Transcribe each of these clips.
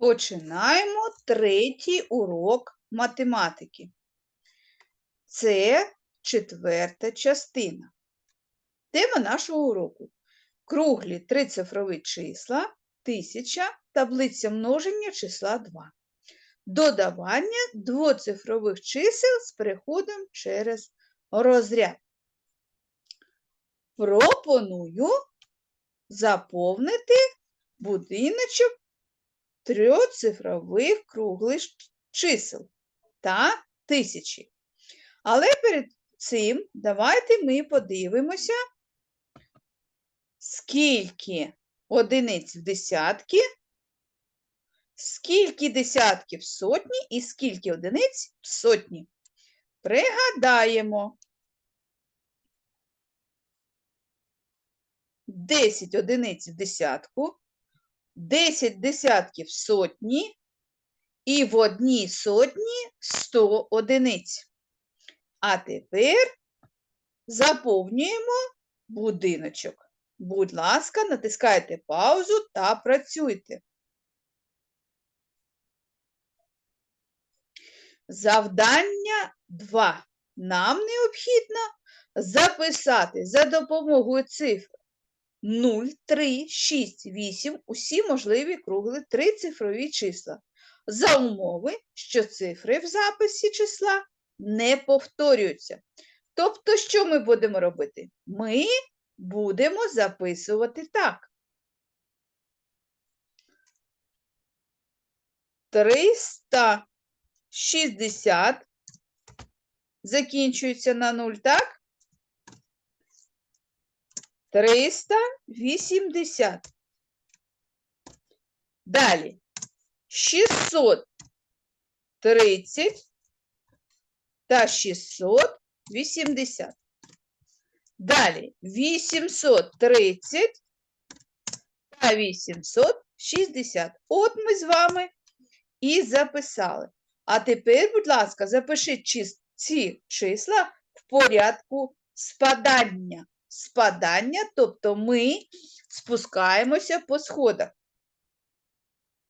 Починаємо третій урок математики. Це четверта частина. Тема нашого уроку. Круглі трицифрові числа, тисяча, таблиця множення числа 2. Додавання двоцифрових чисел з переходом через розряд. Пропоную заповнити будиночок трьоцифрових круглих чисел та тисячі. Але перед цим давайте ми подивимося, скільки одиниць в десятки, скільки десятків в сотні і скільки одиниць в сотні. Пригадаємо. 10 одиниць в десятку, 10 десятків сотні і в одній сотні 100 одиниць. А тепер заповнюємо будиночок. Будь ласка, натискайте паузу та працюйте. Завдання 2. Нам необхідно записати за допомогою цифр 0, 3, 6, 8 усі можливі кругли трицифрові числа. За умови, що цифри в записі числа не повторюються. Тобто, що ми будемо робити? Ми будемо записувати так. 360 закінчується на 0, так? 380. Далі 630 та 680. Далі 830 та 860. От ми з вами і записали. А тепер, будь ласка, запишіть ці числа в порядку спадання спадання, тобто ми спускаємося по сходах.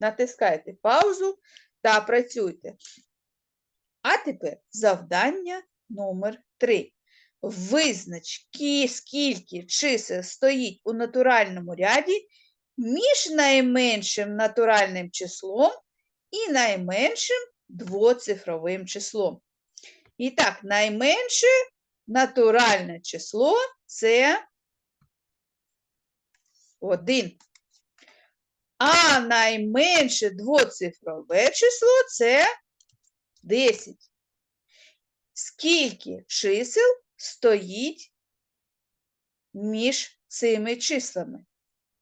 Натискайте паузу та працюйте. А тепер завдання номер 3. Визнач, скільки чисел стоїть у натуральному ряді між найменшим натуральним числом і найменшим двоцифровим числом. І так, найменше натуральне число це 1. А найменше двоцифрове число це 10. Скільки чисел стоїть між цими числами?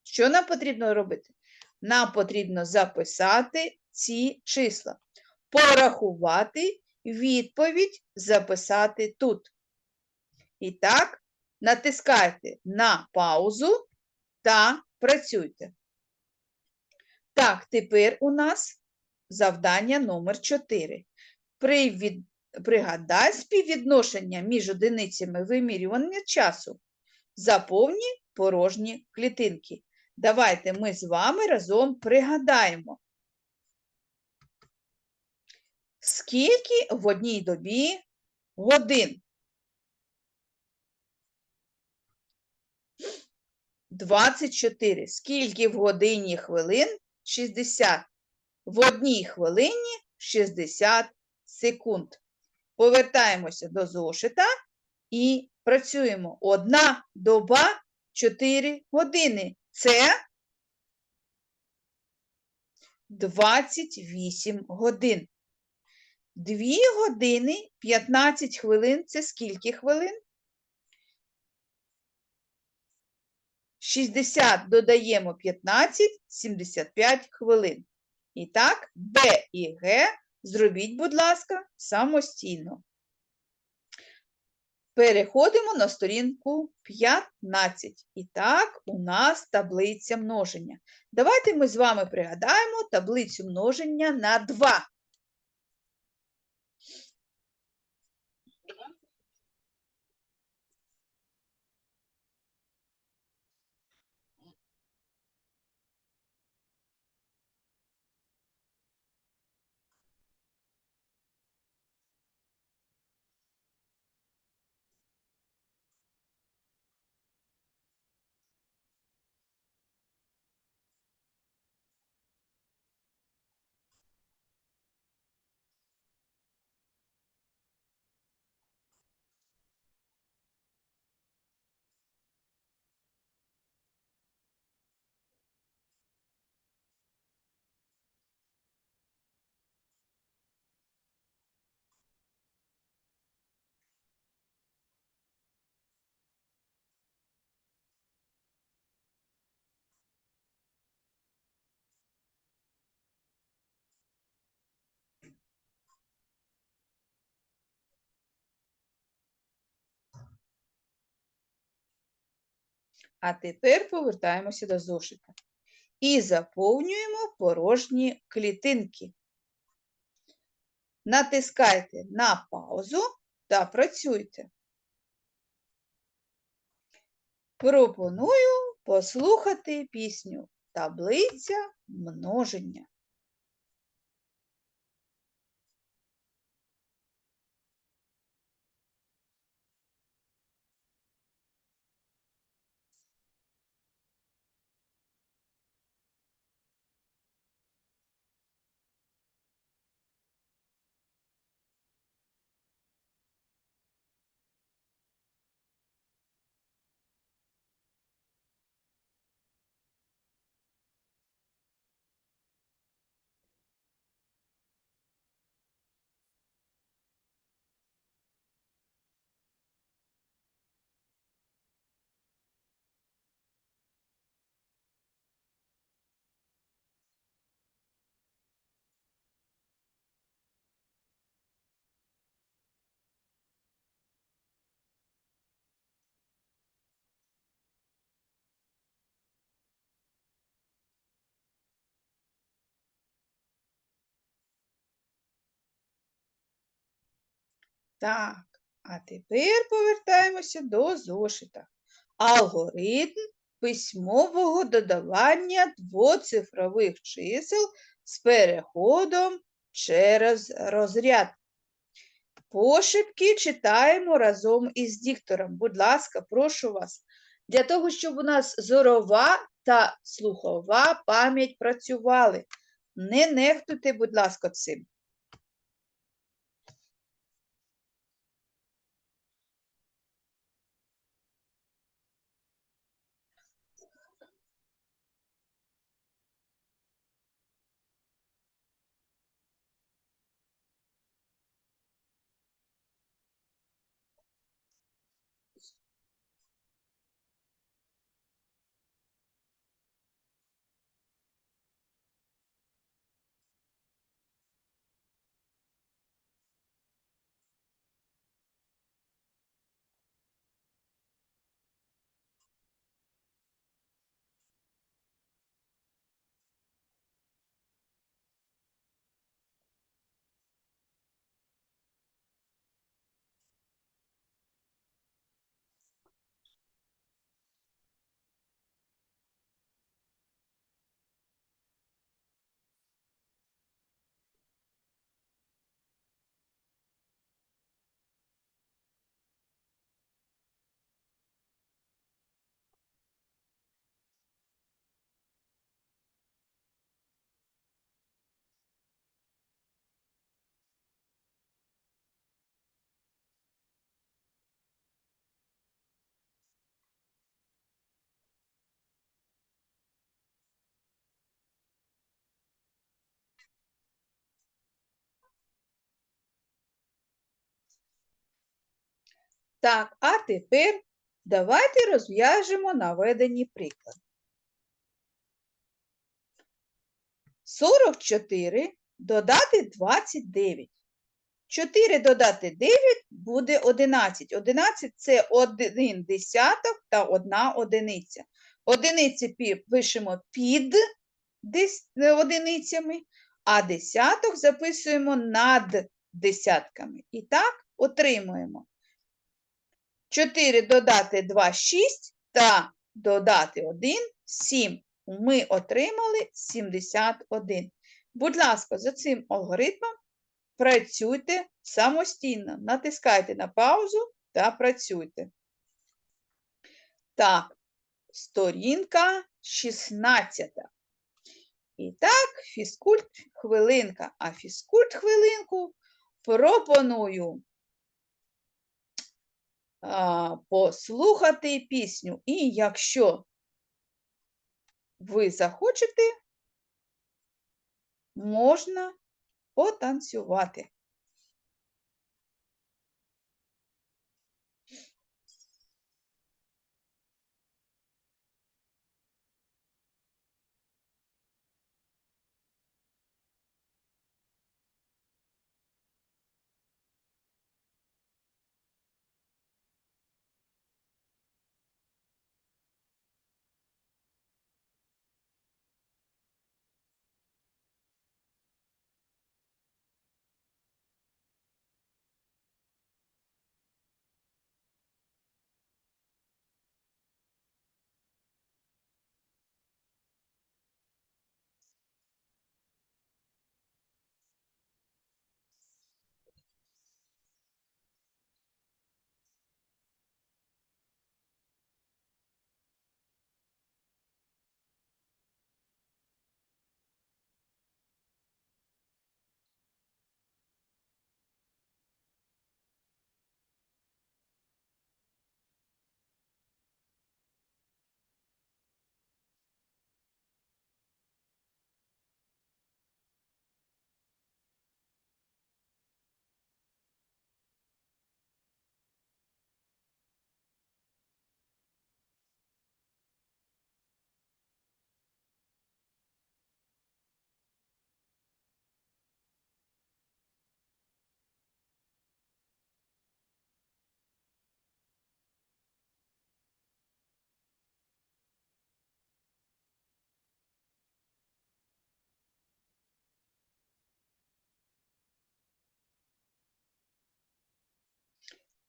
Що нам потрібно робити? Нам потрібно записати ці числа, порахувати відповідь записати тут. І так, натискайте на паузу та працюйте. Так, тепер у нас завдання номер 4. Привід... Пригадай співвідношення між одиницями вимірювання часу. Заповні порожні клітинки. Давайте ми з вами разом пригадаємо. Скільки в одній добі годин? 24. Скільки в годині хвилин? 60. В одній хвилині 60 секунд. Повертаємося до зошита і працюємо. Одна доба 4 години. Це 28 годин. 2 години 15 хвилин це скільки хвилин? 60 додаємо 15, 75 хвилин. І так, Б і Г зробіть, будь ласка, самостійно. Переходимо на сторінку 15. І так, у нас таблиця множення. Давайте ми з вами пригадаємо таблицю множення на 2. А тепер повертаємося до зошита і заповнюємо порожні клітинки. Натискайте на паузу та працюйте. Пропоную послухати пісню Таблиця множення. Так, а тепер повертаємося до зошита. Алгоритм письмового додавання двоцифрових чисел з переходом через розряд. Пошепки читаємо разом із диктором. Будь ласка, прошу вас. Для того, щоб у нас зорова та слухова пам'ять працювали. Не нехтуйте, будь ласка, цим. Так, а тепер давайте розв'яжемо наведені приклади. 44 додати 29. 4 додати 9 буде 11. 11 – це 1 десяток та 1 одиниця. Одиниці пишемо під одиницями, а десяток записуємо над десятками. І так отримуємо 4 додати 2 – 6 та додати 1 – 7. Ми отримали 71. Будь ласка, за цим алгоритмом працюйте самостійно. Натискайте на паузу та працюйте. Так, сторінка 16. І так, фізкульт хвилинка. А фізкульт хвилинку пропоную послухати пісню. І якщо ви захочете, можна потанцювати.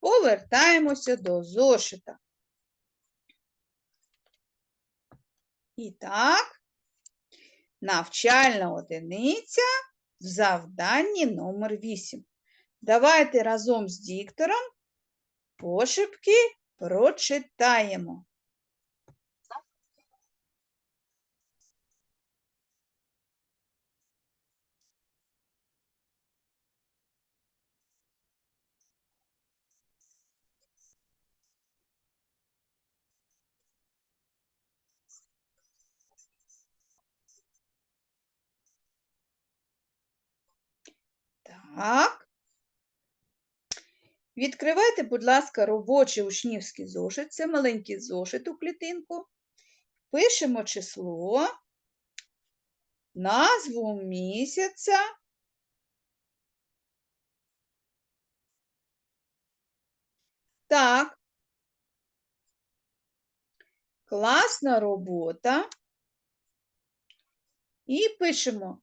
Повертаємося до зошита. І так, навчальна одиниця в завданні номер 8. Давайте разом з диктором пошепки прочитаємо. Так. Відкривайте, будь ласка, робочий учнівський зошит. Це маленький зошит у клітинку. Пишемо число, назву місяця. Так. Класна робота. І пишемо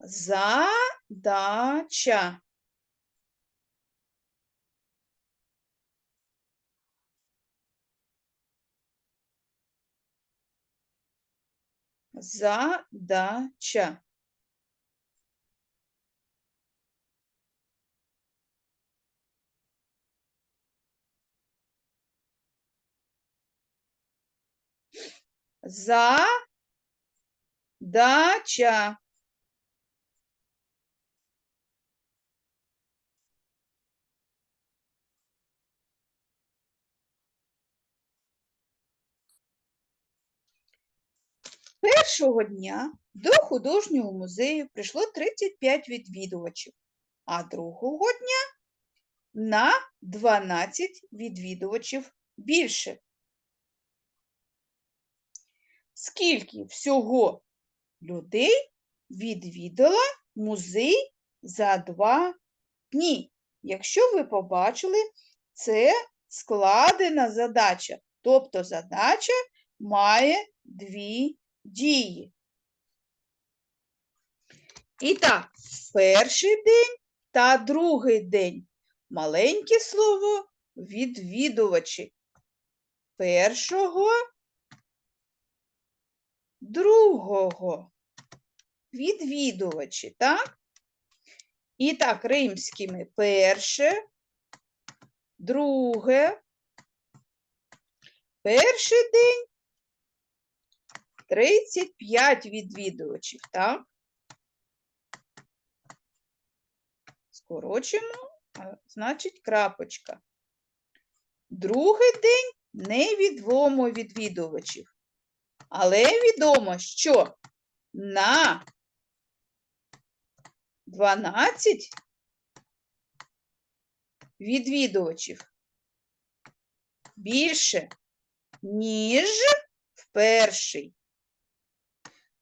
задача. Задача. Задача. Першого дня до художнього музею прийшло 35 відвідувачів, а другого дня на 12 відвідувачів більше. Скільки всього людей відвідала музей за два дні? Якщо ви побачили, це складена задача, тобто задача має дві дії. І так, перший день та другий день. Маленьке слово відвідувачі. Першого, другого. Відвідувачі, так? І так, римськими перше, друге, перший день 35 відвідувачів, так? Скорочимо, значить, крапочка. Другий день невідомо відвідувачів. Але відомо, що на 12 відвідувачів більше, ніж в перший.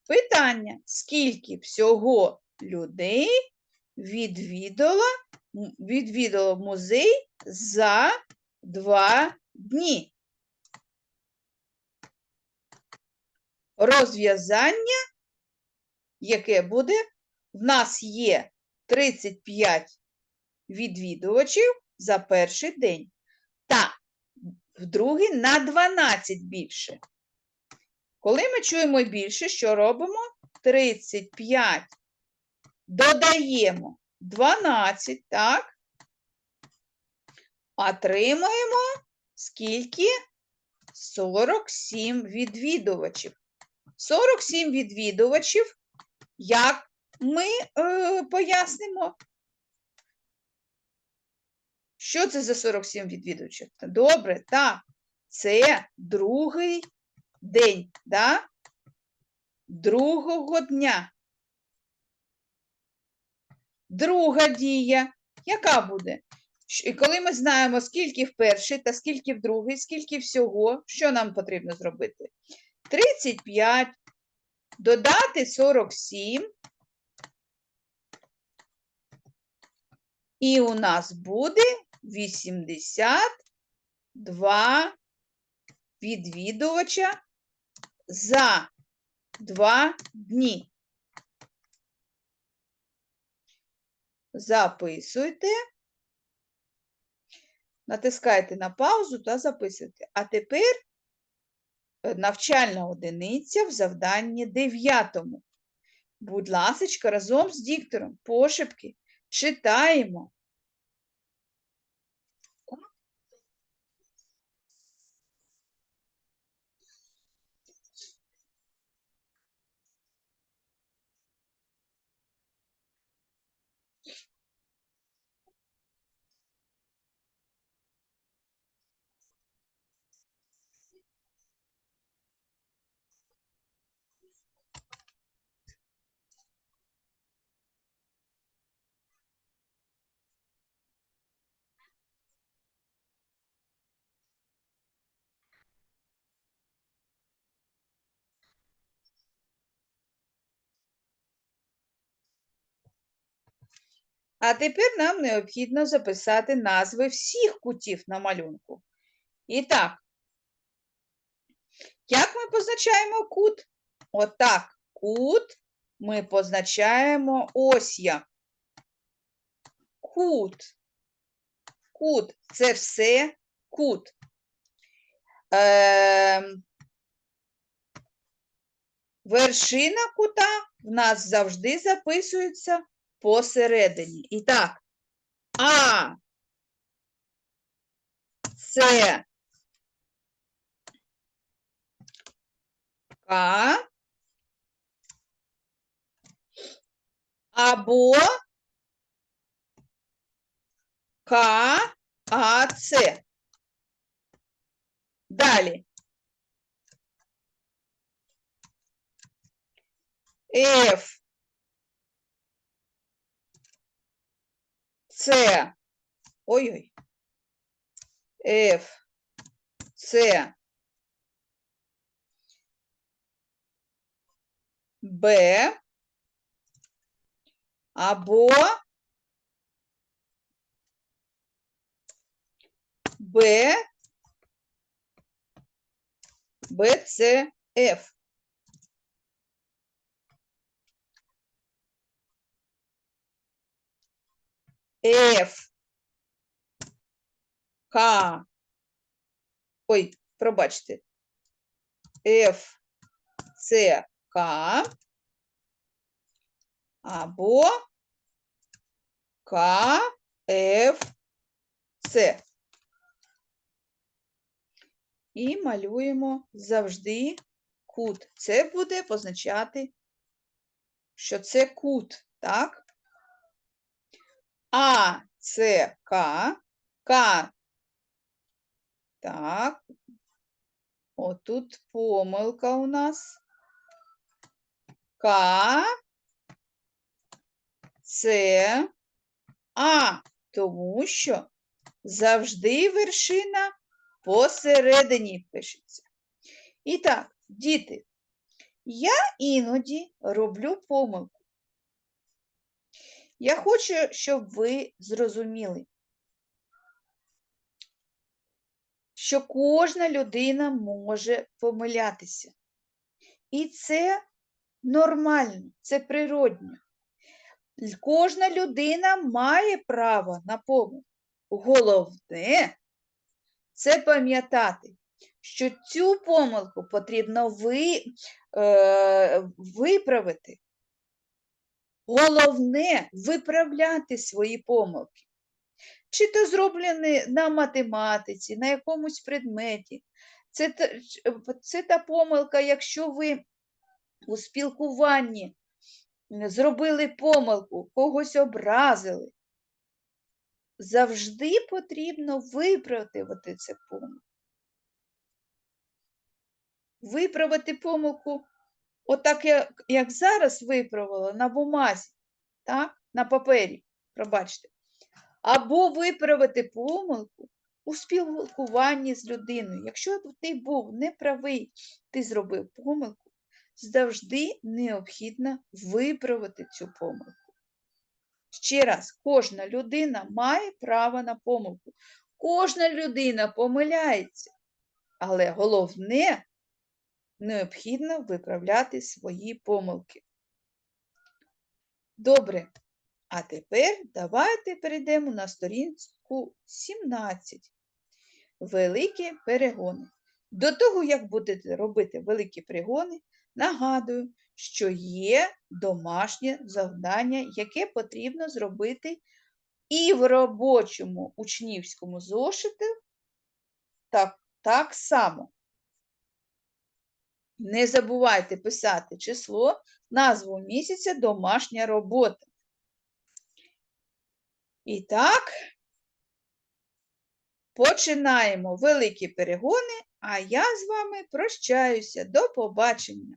Питання, скільки всього людей відвідало, відвідало музей за два дні? Розв'язання, яке буде, в нас є 35 відвідувачів за перший день, та в другий на 12 більше. Коли ми чуємо більше, що робимо? 35 додаємо 12, так? Отримуємо скільки? 47 відвідувачів. 47 відвідувачів, як ми е, пояснимо? Що це за 47 відвідувачів? Добре, так, це другий день, да? другого дня. Друга дія, яка буде? І коли ми знаємо, скільки в перший та скільки в другий, скільки всього, що нам потрібно зробити? 35, додати 47. І у нас буде 82 відвідувача за два дні. Записуйте. натискайте на паузу та записуйте. А тепер е, навчальна одиниця в завданні дев'ятому. Будь ласочка, разом з диктором пошепки читаємо. А тепер нам необхідно записати назви всіх кутів на малюнку. І так, як ми позначаємо кут? Отак, кут ми позначаємо ось як. Кут. Кут це все кут. Ем, вершина кута в нас завжди записується посередині. І так, А, С, К, або К, А, С. Далі. Ф, С, ой-ой, Ф, С, Б, або Б, Б, С, Ф. Ф, К, ой, пробачте, Ф, С, К, або К. І малюємо завжди кут. Це буде позначати, що це кут, так? А, С, К, К. Так. Отут помилка у нас. К, С, А, тому що завжди вершина посередині пишеться. І так, діти, я іноді роблю помилку. Я хочу, щоб ви зрозуміли, що кожна людина може помилятися. І це нормально, це природньо. Кожна людина має право на помилку. Головне це пам'ятати, що цю помилку потрібно ви, е, виправити. Головне виправляти свої помилки. Чи то зроблені на математиці, на якомусь предметі. Це, це та помилка, якщо ви у спілкуванні зробили помилку, когось образили. Завжди потрібно виправити це помилку. Виправити помилку, отак, як, як зараз виправила на бумазі, так? на папері, пробачте. Або виправити помилку у спілкуванні з людиною. Якщо ти був неправий, ти зробив помилку, завжди необхідно виправити цю помилку. Ще раз, кожна людина має право на помилку. Кожна людина помиляється, але головне необхідно виправляти свої помилки. Добре. А тепер давайте перейдемо на сторінку 17. великі перегони. До того, як будете робити великі перегони, нагадую, що є домашнє завдання, яке потрібно зробити і в робочому учнівському зошиті так, так само. Не забувайте писати число, назву місяця, домашня робота. І так, починаємо великі перегони, а я з вами прощаюся. До побачення!